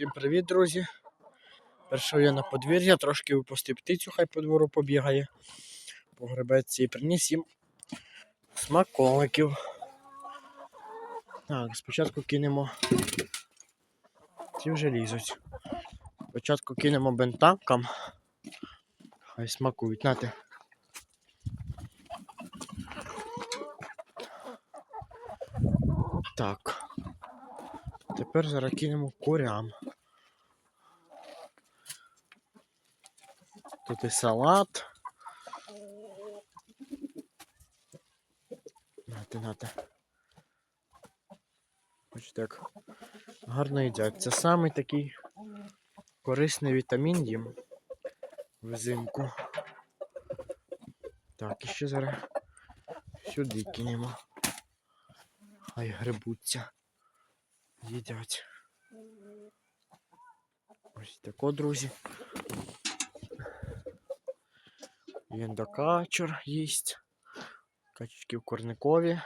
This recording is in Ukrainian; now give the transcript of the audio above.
Всім привіт, друзі. Першого я на подвір'я, трошки випустив птицю, хай по двору побігає. Погребеться і приніс їм смаколиків. Так, спочатку кинемо. Ці вже лізуть. Спочатку кинемо бентамкам. Хай смакують. Нате. Так. Тепер зараз кинемо курям. Тут і салат. Нате, нате. Бачите, як гарно їдять. Це самий такий корисний вітамін їм взимку. Так, і ще зараз сюди кинемо. Хай грибуться. Їдять. Ось тако, друзі. Єндокачур їсть. Качечки в корникові.